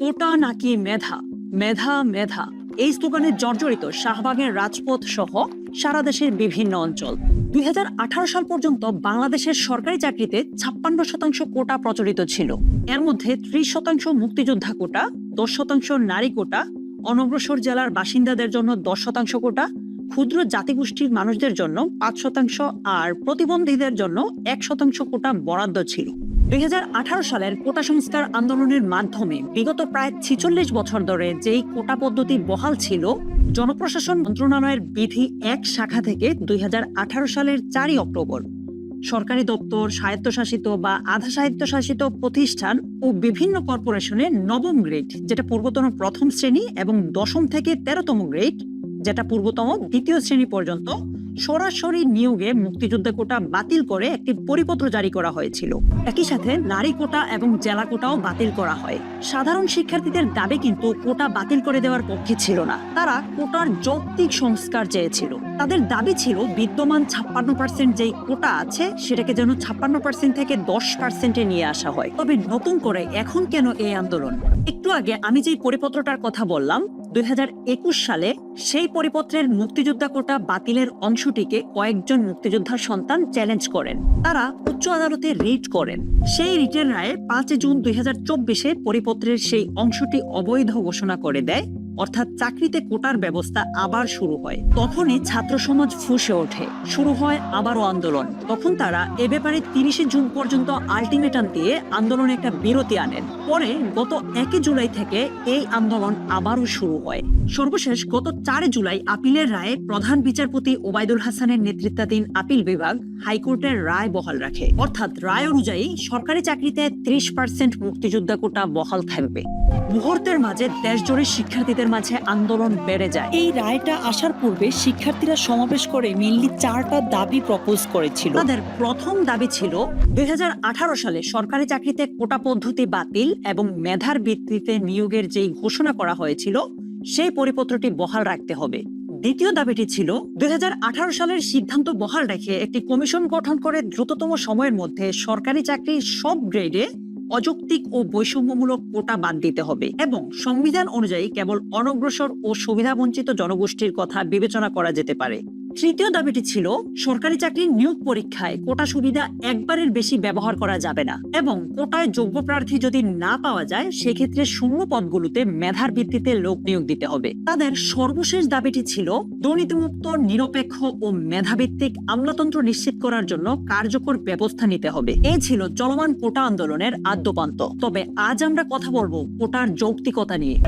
কোটা নাকি মেধা? মেধা মেধা। এই স্লোগানে জর্জরিত শাহবাগের রাজপথ সহ সারা দেশের বিভিন্ন অঞ্চল। দুই হাজার আঠারো সাল পর্যন্ত বাংলাদেশের সরকারি চাকরিতে ছাপ্পান্ন শতাংশ কোটা প্রচলিত ছিল। এর মধ্যে ত্রিশ শতাংশ মুক্তিযোদ্ধা কোটা, দশ শতাংশ নারী কোটা, অনগ্রসর জেলার বাসিন্দাদের জন্য দশ শতাংশ কোটা, ক্ষুদ্র জাতিগোষ্ঠীর মানুষদের জন্য পাঁচ শতাংশ আর প্রতিবন্ধীদের জন্য এক শতাংশ কোটা বরাদ্দ ছিল। দুই হাজার আঠারো সালের কোটা সংস্কার আন্দোলনের মাধ্যমে বিগত প্রায় ছিচল্লিশ বছর ধরে যেই কোটা পদ্ধতি বহাল ছিল, জনপ্রশাসন মন্ত্রণালয়ের বিধি এক শাখা থেকে দুই হাজার আঠারো সালের চারই অক্টোবর। সরকারি দপ্তর, স্বায়ত্তশাসিত বা আধা স্বায়ত্তশাসিত প্রতিষ্ঠান ও বিভিন্ন কর্পোরেশনে নবম গ্রেড, যেটা পূর্বতন প্রথম শ্রেণি এবং দশম থেকে তেরোতম গ্রেড, যেটা পূর্বতম দ্বিতীয় শ্রেণি পর্যন্ত সরাসরি নিয়োগে মুক্তিযোদ্ধা কোটা বাতিল করে একটি পরিপত্র জারি করা হয়েছিল। একই সাথে নারী কোটা এবং জেলা কোটাও বাতিল করা হয়। সাধারণ শিক্ষার্থীদের দাবি কিন্তু কোটা বাতিল করে দেওয়ার পক্ষে ছিল না। তারা কোটার যৌক্তিক সংস্কার চেয়েছিল। তাদের দাবি ছিল বিদ্যমান ছাপ্পান্ন পার্সেন্ট যেই কোটা আছে, সেটাকে যেন ছাপ্পান্ন পার্সেন্ট থেকে দশ পার্সেন্টে নিয়ে আসা হয়। তবে নতুন করে এখন কেন এই আন্দোলন? একটু আগে আমি যেই পরিপত্রটার কথা বললাম দুই হাজার একুশ সালে সেই পরিপত্রের মুক্তিযোদ্ধা কোটা বাতিলের অংশটিকে কয়েকজন মুক্তিযোদ্ধার সন্তান চ্যালেঞ্জ করেন। তারা উচ্চ আদালতে রিট করেন। সেই রিটের রায়ে পাঁচ জুন দুই পরিপত্রের সেই অংশটি অবৈধ ঘোষণা করে দেয়। অর্থাৎ চাকরিতে কোটার ব্যবস্থা আবার শুরু হয়। তখনই ছাত্র সমাজ ফুসে ওঠে। শুরু হয় আবারও আন্দোলন। তখন তারা এ ব্যাপারে তিরিশে জুন পর্যন্ত আলটিমেটাম দিয়ে আন্দোলনে একটা বিরতি আনেন। পরে গত একই জুলাই থেকে এই আন্দোলন আবারও শুরু হয়। সর্বশেষ গত চার জুলাই আপিলের রায়ে প্রধান বিচারপতি ওবায়দুল হাসানের নেতৃত্বাধীন আপিল বিভাগ হাইকোর্টের রায় বহাল রাখে। অর্থাৎ রায় অনুযায়ী সরকারি চাকরিতে ত্রিশ পার্সেন্ট মুক্তিযোদ্ধা কোটা বহাল থাকবে। মুহূর্তের মাঝে দেশজুড়ে শিক্ষার্থীদের মাঝে আন্দোলন বেড়ে যায়। এই রায়টা আসার পূর্বে শিক্ষার্থীরা সমাবেশ করে মেনলি চারটা দাবি প্রপোজ করেছিল। তাদের প্রথম দাবি ছিল দুই সালে সরকারি চাকরিতে কোটা পদ্ধতি বাতিল এবং মেধার ভিত্তিতে নিয়োগের যেই ঘোষণা করা হয়েছিল সেই পরিপত্রটি বহাল রাখতে হবে। দ্বিতীয় দাবিটি ছিল দুই হাজার আঠারো সালের সিদ্ধান্ত বহাল রেখে একটি কমিশন গঠন করে দ্রুততম সময়ের মধ্যে সরকারি চাকরির সব গ্রেডে অযৌক্তিক ও বৈষম্যমূলক কোটা বাদ দিতে হবে এবং সংবিধান অনুযায়ী কেবল অনগ্রসর ও সুবিধাবঞ্চিত জনগোষ্ঠীর কথা বিবেচনা করা যেতে পারে। তৃতীয় দাবিটি ছিল, সরকারি চাকরির নিয়োগ পরীক্ষায় কোটা সুবিধা একবারের বেশি ব্যবহার করা যাবে না এবং কোটায় যোগ্য প্রার্থী যদি না পাওয়া যায়, সেক্ষেত্রে শূন্য পদগুলোতে মেধার ভিত্তিতে লোক নিয়োগ দিতে হবে। তাদের সর্বশেষ দাবিটি ছিল, দুর্নীতিমুক্ত, নিরপেক্ষ ও মেধাভিত্তিক আমলাতন্ত্র নিশ্চিত করার জন্য কার্যকর ব্যবস্থা নিতে হবে। এ ছিল চলমান কোটা আন্দোলনের আদ্যপান্ত। তবে আজ আমরা কথা বলব কোটার যৌক্তিকতা নিয়ে।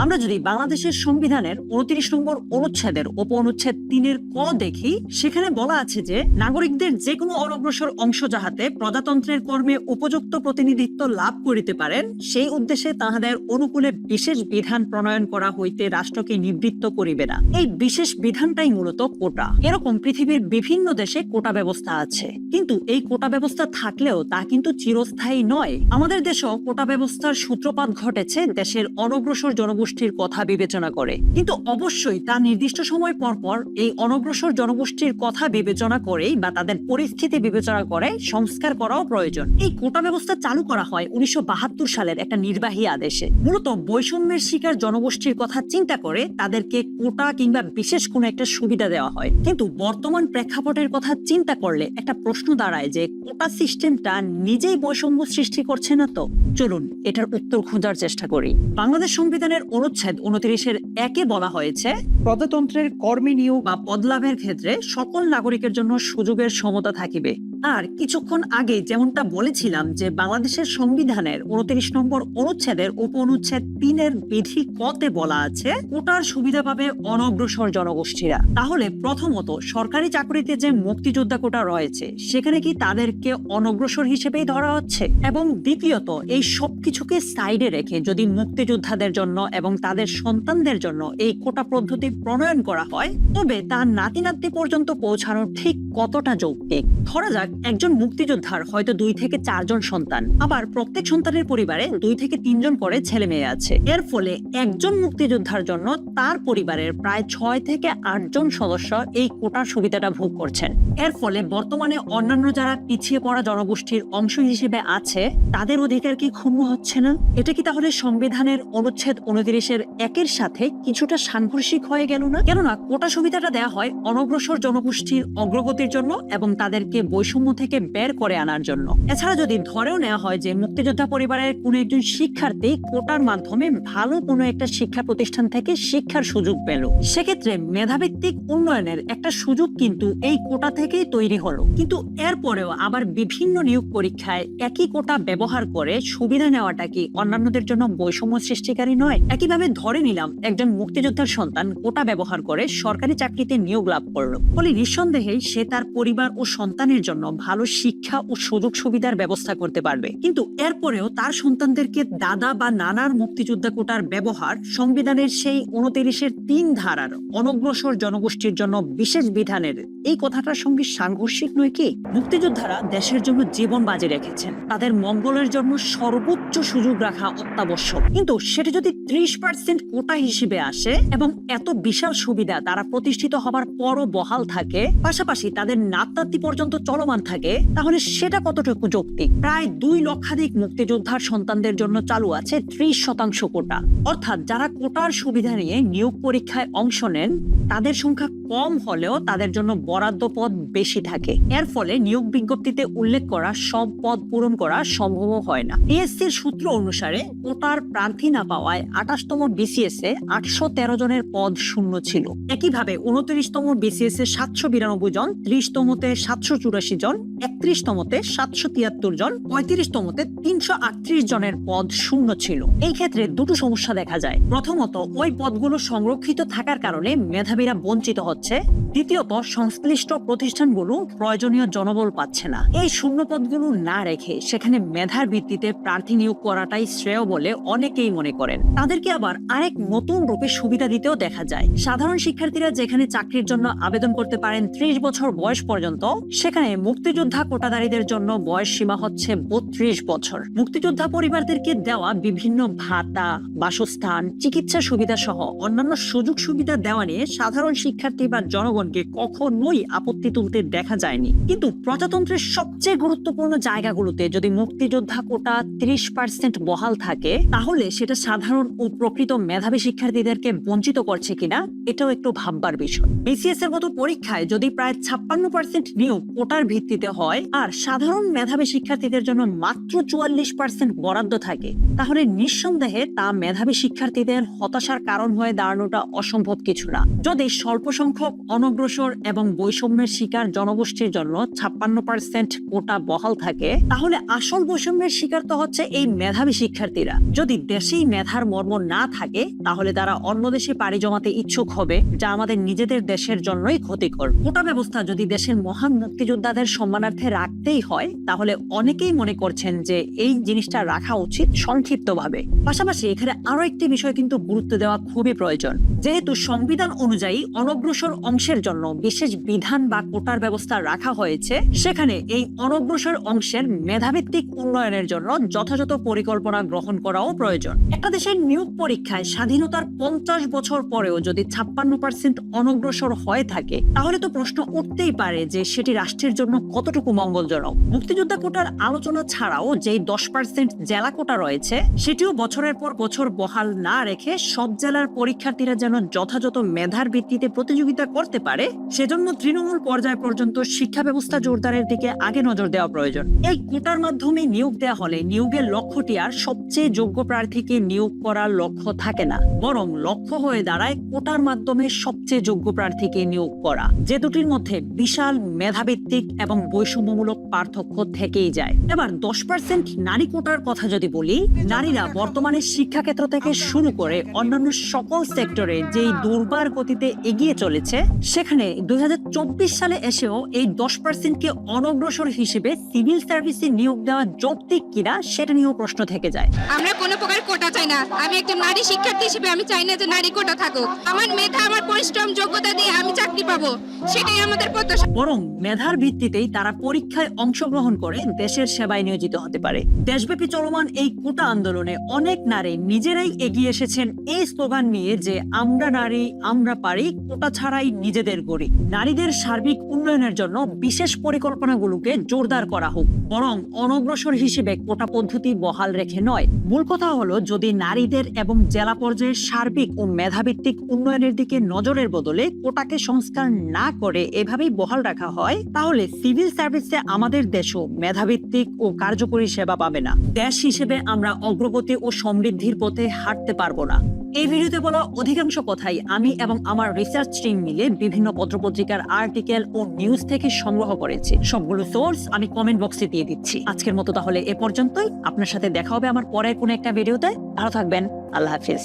আমরা যদি বাংলাদেশের সংবিধানের উনত্রিশ নম্বর অনুচ্ছেদের উপ অনুচ্ছেদ তিনের ক দেখি, সেখানে বলা আছে যে, নাগরিকদের যে কোনো অনগ্রসর অংশ যাহাতে প্রজাতন্ত্রের কর্মে উপযুক্ত প্রতিনিধিত্ব লাভ করিতে পারেন, সেই উদ্দেশ্যে তাহাদের অনুকূলে বিশেষ বিধান প্রণয়ন করা হইতে রাষ্ট্রকে নিবৃত্ত করিবে না। এই বিশেষ বিধানটাই মূলত কোটা। এরকম পৃথিবীর বিভিন্ন দেশে কোটা ব্যবস্থা আছে। কিন্তু এই কোটা ব্যবস্থা থাকলেও তা কিন্তু চিরস্থায়ী নয়। আমাদের দেশেও কোটা ব্যবস্থার সূত্রপাত ঘটেছে দেশের অনগ্রসর জনগোষ্ঠীর কথা বিবেচনা করে। কিন্তু অবশ্যই তা নির্দিষ্ট সময় পর পর এই অনগ্রসর জনগোষ্ঠীর কথা বিবেচনা করেই বা তাদের পরিস্থিতি বিবেচনা করে সংস্কার করাও প্রয়োজন। এই কোটা ব্যবস্থা চালু করা হয় উনিশশো সালের একটা নির্বাহী আদেশে। মূলত বৈষম্যের শিকার জনগোষ্ঠীর কথা চিন্তা করে তাদেরকে কোটা কিংবা বিশেষ কোনো একটা সুবিধা দেওয়া হয়। কিন্তু বর্তমান প্রেক্ষাপটের কথা চিন্তা করলে একটা প্রশ্ন দাঁড়ায় যে কোটা সিস্টেমটা নিজেই বৈষম্য সৃষ্টি করছে না তো? চলুন এটার উত্তর খোঁজার চেষ্টা করি। বাংলাদেশ সংবিধানের অনুচ্ছেদ উনত্রিশের একে বলা হয়েছে, প্রজাতন্ত্রের কর্মী নিয়োগ বা পদলাভের ক্ষেত্রে সকল নাগরিকের জন্য সুযোগের সমতা থাকিবে। আর কিছুক্ষণ আগে যেমনটা বলেছিলাম যে বাংলাদেশের সংবিধানের উনত্রিশ নম্বর অনুচ্ছেদের উপ অনুচ্ছেদ তিনের বিধি কতে বলা আছে কোটার সুবিধা পাবে অনগ্রসর জনগোষ্ঠীরা। তাহলে প্রথমত সরকারি চাকরিতে যে মুক্তিযোদ্ধা কোটা রয়েছে, সেখানে কি তাদেরকে অনগ্রসর হিসেবেই ধরা হচ্ছে? এবং দ্বিতীয়ত, এই সবকিছুকে সাইডে রেখে যদি মুক্তিযোদ্ধাদের জন্য এবং তাদের সন্তানদের জন্য এই কোটা পদ্ধতি প্রণয়ন করা হয়, তবে তা নাতি নাতি পর্যন্ত পৌঁছানোর ঠিক কতটা যৌক্তিক? ধরা যাক একজন মুক্তিযোদ্ধার হয়তো দুই থেকে চারজন সন্তান। আবার প্রত্যেক সন্তানের পরিবারে দুই থেকে তিনজন করে ছেলে মেয়ে আছে। এর ফলে একজন মুক্তিযোদ্ধার জন্য তার পরিবারের প্রায় ছয় থেকে আটজন সদস্য এই কোটার সুবিধাটা ভোগ করছেন। এর ফলে বর্তমানে অন্যান্য যারা পিছিয়ে পড়া জনগোষ্ঠীর অংশ হিসেবে আছে, তাদের অধিকার কি ক্ষুণ্ণ হচ্ছে না? এটা কি তাহলে সংবিধানের অনুচ্ছেদ উনত্রিশের একের সাথে কিছুটা সাংঘর্ষিক হয়ে গেল না? কেননা কোটা সুবিধাটা দেওয়া হয় অনগ্রসর জনগোষ্ঠীর অগ্রগতির জন্য এবং তাদেরকে বৈষম্য থেকে বের করে আনার জন্য। এছাড়া যদি ধরেও নেওয়া হয় যে মুক্তিযোদ্ধা পরিবারের কোনো একজন শিক্ষার্থী কোটার মাধ্যমে ভালো কোনো একটা শিক্ষা প্রতিষ্ঠান থেকে শিক্ষার সুযোগ পেল। সেক্ষেত্রে মেধাভিত্তিক উন্নয়নের একটা সুযোগ কিন্তু এই কোটা থেকেই তৈরি হলো। কিন্তু এরপরেও আবার বিভিন্ন নিয়োগ পরীক্ষায় একই কোটা ব্যবহার করে সুবিধা নেওয়াটা কি অন্যান্যদের জন্য বৈষম্য সৃষ্টিকারী নয়? একইভাবে ধরে নিলাম একজন মুক্তিযোদ্ধার সন্তান কোটা ব্যবহার করে সরকারি চাকরিতে নিয়োগ লাভ করল। ফলে নিঃসন্দেহেই সে তার পরিবার ও সন্তানের জন্য ভালো শিক্ষা ও সুযোগ সুবিধার ব্যবস্থা করতে পারবে। কিন্তু এরপরেও তার সন্তানদেরকে দাদা বা নানার মুক্তিযোদ্ধা কোটার ব্যবহার সংবিধানের সেই উনতিরিশের তিন ধারার অনগ্রসর জনগোষ্ঠীর জন্য বিশেষ বিধানের এই কথাটার সঙ্গে সাংঘর্ষিক নয় কি? মুক্তিযোদ্ধারা দেশের জন্য জীবন বাজি রেখেছেন। তাদের মঙ্গলের জন্য সর্বোচ্চ সুযোগ রাখা অত্যাবশ্যক। কিন্তু সেটা যদি ত্রিশ পার্সেন্ট কোটা হিসেবে আসে এবং এত বিশাল সুবিধা তারা প্রতিষ্ঠিত হবার পরও বহাল থাকে, পাশাপাশি তাদের নাতাত্তি পর্যন্ত চলমান থাকে, তাহলে সেটা কতটুকু যৌক্তিক? প্রায় দুই লক্ষাধিক মুক্তিযোদ্ধার সন্তানদের জন্য চালু আছে ত্রিশ শতাংশ কোটা। অর্থাৎ যারা কোটার সুবিধা নিয়ে নিয়োগ পরীক্ষায় অংশ নেন, তাদের সংখ্যা কম হলেও তাদের জন্য বরাদ্দ পদ বেশি থাকে। এর ফলে নিয়োগ বিজ্ঞপ্তিতে উল্লেখ করা সব পদ পূরণ করা সম্ভব হয় না। পিএসসির সূত্র অনুসারে কোটার প্রার্থী না পাওয়ায় আঠাশতম বিসিএস এ আটশো তেরো জনের পদ শূন্য ছিল। একইভাবে উনত্রিশতম বিসিএস এ সাতশো বিরানব্বই জন, ত্রিশতমতে সাতশো চুরাশি জন, একত্রিশতমতে সাতশো তিয়াত্তর জন, পঁয়ত্রিশতমতে তিনশো আটত্রিশ জনের পদ শূন্য ছিল। এই ক্ষেত্রে দুটো সমস্যা দেখা যায়। প্রথমত, ওই পদগুলো সংরক্ষিত থাকার কারণে মেধাবীরা বঞ্চিত হচ্ছে দ্বিতীয়ত সংশ্লিষ্ট প্রতিষ্ঠানগুলো প্রয়োজনীয় জনবল পাচ্ছে না। এই শূন্য পদগুলো না রেখে সেখানে মেধার ভিত্তিতে প্রার্থী নিয়োগ করাটাই শ্রেয় বলে অনেকেই মনে করেন। তাদেরকে আবার আরেক নতুন রূপে সুবিধা দিতেও দেখা যায়। সাধারণ শিক্ষার্থীরা যেখানে চাকরির জন্য আবেদন করতে পারেন ত্রিশ বছর বয়স পর্যন্ত, সেখানে মুক্তিযোদ্ধা কোটাধারীদের জন্য বয়স সীমা হচ্ছে বত্রিশ বছর। মুক্তিযোদ্ধা পরিবারদেরকে দেওয়া বিভিন্ন ভাতা, বাসস্থান, চিকিৎসা সুবিধা সহ অন্যান্য সুযোগ সুবিধা দেওয়া নিয়ে সাধারণ শিক্ষার্থী বা জনগণকে কখনোই আপত্তি তুলতে দেখা যায়নি। কিন্তু প্রজাতন্ত্রের সবচেয়ে গুরুত্বপূর্ণ জায়গাগুলোতে যদি মুক্তিযোদ্ধা কোটা ত্রিশ পার্সেন্ট বহাল থাকে, তাহলে সেটা সাধারণ ও প্রকৃত মেধাবী শিক্ষার্থীদেরকে বঞ্চিত করছে কিনা, এটাও একটু ভাববার বিষয়। বিসিএস এর মতো পরীক্ষায় যদি প্রায় ছাপ্পান্ন পার্সেন্ট নিয়োগ কোটার ভিত্তিতে হয়, আর সাধারণ মেধাবী শিক্ষার্থীদের জন্য মাত্র চুয়াল্লিশ পার্সেন্ট বরাদ্দ থাকে, তাহলে নিঃসন্দেহে তা মেধাবী শিক্ষার্থীদের হতাশার কারণ হয়ে দাঁড়ানোটা অসম্ভব কিছু না। যদি স্বল্প সংখ্যক অনগ্রসর এবং বৈষম্যের শিকার জনগোষ্ঠীর জন্য ছাপ্পান্ন পার্সেন্ট কোটা বহাল থাকে, তাহলে আসল বৈষম্যের শিকার তো হচ্ছে এই মেধাবী শিক্ষার্থীরা। যদি দেশেই মেধার মর্ম না থাকে, তাহলে তারা অন্য দেশে পাড়ি জমাতে ইচ্ছুক হবে, যা আমাদের নিজেদের দেশের জন্যই ক্ষতিকর। কোটা ব্যবস্থা যদি দেশের মহান মুক্তিযোদ্ধাদের সম্মানার্থে রাখতেই হয়, তাহলে অনেকেই মনে করছেন যে এই জিনিসটা রাখা উচিত সংক্ষিপ্তভাবে। পাশাপাশি এখানে আরও একটি বিষয় কিন্তু গুরুত্ব দেওয়া খুবই প্রয়োজন। যেহেতু সংবিধান অনুযায়ী অনগ্রসর অংশের জন্য বিশেষ বিধান বা কোটার ব্যবস্থা রাখা হয়েছে। সেখানে এই অনগ্রসর অংশের মেধাভিত্তিক উন্নয়নের জন্য যথাযথ পরিকল্পনা গ্রহণ করাও প্রয়োজন। একটা দেশের নিয়োগ পরীক্ষায় স্বাধীনতার পঞ্চাশ বছর পরেও যদি ছাপ্পান্ন পার্সেন্ট অনগ্রসর হয়ে থাকে, তাহলে তো প্রশ্ন উঠতেই পারে যে সেটি রাষ্ট্রের জন্য কতটুকু মঙ্গলজনক। মুক্তিযোদ্ধা কোটার আলোচনা ছাড়াও যেই দশ পার্সেন্ট জেলা কোটা রয়েছে, সেটিও বছরের পর বছর বহাল না রেখে সব জেলার পরীক্ষার্থীরা যেন যথাযথ মেধার ভিত্তিতে প্রতিযোগিতা করতে পারে, সেজন্য তৃণমূল পর্যায় পর্যন্ত শিক্ষা ব্যবস্থা জোরদারের দিকে আগে নজর দেওয়া প্রয়োজন। এই কোটার মাধ্যমে নিয়োগ দেওয়া হলে নিয়োগের লক্ষ্যটি আর সবচেয়ে যোগ্য প্রার্থীকে নিয়োগ করার লক্ষ্য থাকে না, বরং লক্ষ্য হয়ে দাঁড়ায় কোটার মাধ্যমে সবচেয়ে যোগ্য প্রার্থীকে নিয়োগ করা, যে দুটির মধ্যে বিশাল মেধাভিত্তিক এবং বৈষম্যমূলক পার্থক্য থেকেই যায়। এবার দশ পার্সেন্ট নারী কোটার কথা যদি বলি, নারীরা বর্তমানে শিক্ষাক্ষেত্র থেকে শুরু করে অন্যান্য সকল সেক্টরে যেই দুর্বার গতিতে এগিয়ে চলেছে হয়েছে। সেখানে দুই হাজার চব্বিশ সালে এসেও এই দশ পার্সেন্টকে অনগ্রসর হিসেবে সিভিল সার্ভিসে নিয়োগ দেওয়া যৌক্তিক কিনা সেটা নিয়েও প্রশ্ন থেকে যায়। আমরা কোনো প্রকার কোটা চাই না। আমি একজন নারী শিক্ষার্থী হিসেবে আমি চাই না যে নারী কোটা থাকুক। আমার মেধা আমার পরিশ্রম যোগ্যতা দিয়ে আমি চাকরি পাবো সেটাই আমাদের প্রত্যাশা। বরং মেধার ভিত্তিতেই তারা পরীক্ষায় অংশগ্রহণ করে দেশের সেবায় নিয়োজিত হতে পারে। দেশব্যাপী চলমান এই কোটা আন্দোলনে অনেক নারী নিজেরাই এগিয়ে এসেছেন এই স্লোগান নিয়ে যে আমরা নারী আমরা পারি কোটা ছাড়াই নিজেদের গড়ি। নারীদের সার্বিক উন্নয়নের জন্য বিশেষ পরিকল্পনাগুলোকে জোরদার করা হোক। বরং অনগ্রসর হিসেবে কোটা পদ্ধতি বহাল রেখে নয়। মূল কথা হলো, যদি নারীদের এবং জেলা পর্যায়ে সার্বিক ও মেধাভিত্তিক উন্নয়নের দিকে নজরের বদলে কোটাকে সংস্কার না করে এভাবেই বহাল রাখা হয়, তাহলে সিভিল সার্ভিসে আমাদের দেশও মেধাভিত্তিক ও কার্যকরী সেবা পাবে না। দেশ হিসেবে আমরা অগ্রগতি ও সমৃদ্ধির পথে হাঁটতে পারব না। এই ভিডিওতে বলা অধিকাংশ কথাই আমি এবং আমার রিসার্চ টিম মিলে বিভিন্ন পত্রপত্রিকার আর্টিকেল ও নিউজ থেকে সংগ্রহ করেছি। সবগুলো সোর্স আমি কমেন্ট বক্সে দিয়ে দিচ্ছি। আজকের মতো তাহলে এ পর্যন্তই। আপনার সাথে দেখা হবে আমার পরের কোনো একটা ভিডিওতে ভালো থাকবেন। আল্লাহ হাফিজ।